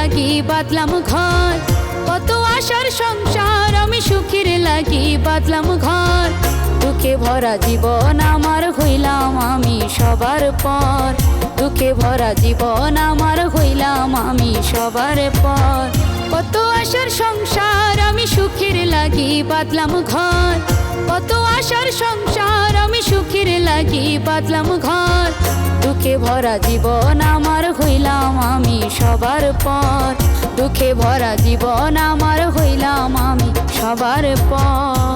বাতলাম ঘর। কত আশার সংসার, আমি সুখের লাগি বাদলাম ঘর। দুঃখে ভরা জীবন আমার হইলাম আমি সবার পর। দুঃখে ভরা জীবন আমার হইলাম আমি সবার পর। কত আশার সংসার, আমি সুখের লাগি বাদলাম ঘর। কত আশার সংসার, আমি সুখের লাগি বাদলাম ঘর। দুঃখে ভরা জীবন আমার হইলাম আমি সবার পর। দুঃখে ভরা জীবন আমার হইলাম আমি সবার পর।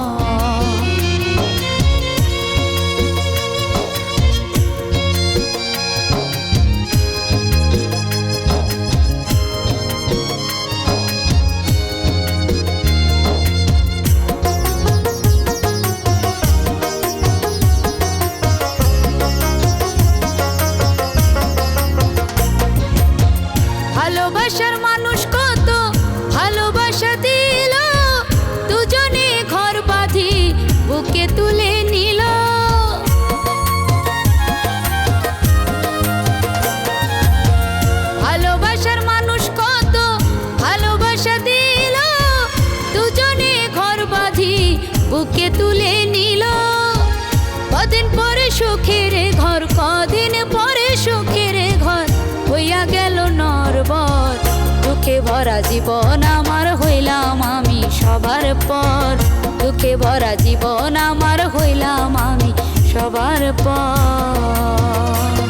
দুঃখে ভরা জীবন আমার হইলাম আমি সবার পর। দুঃখে ভরা জীবন আমার হইলাম আমি সবার পর।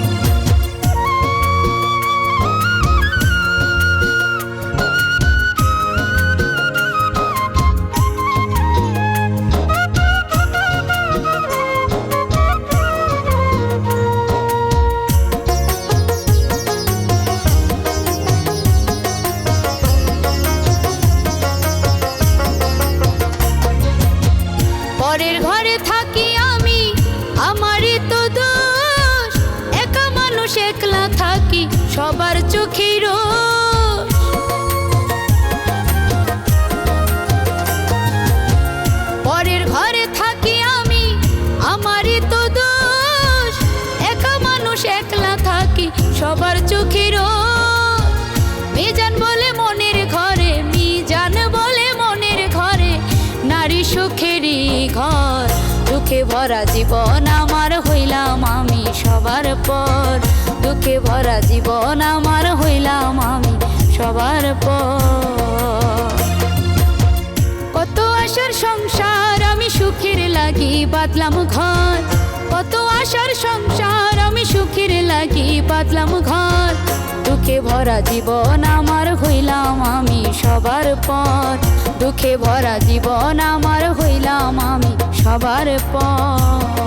পরের ঘরে থাকি আমি আমারই তো দোষ। একা মানুষ একলা থাকি সবার চোখের ভরা জীবন আমার হইলাম আমি সবার পর। দুঃখে ভরা জীবন আমার হইলাম আমি সবার পর। কত আশার সংসার আমি সুখের লাগি বাতলাম ঘর। কত আশার সংসার আমি সুখের লাগি বাতলাম ঘর। দুঃখে ভরা জীবন আমার হইলাম আমি সবার পর। দুঃখে ভরা জীবন আমার হইলাম সবার পর।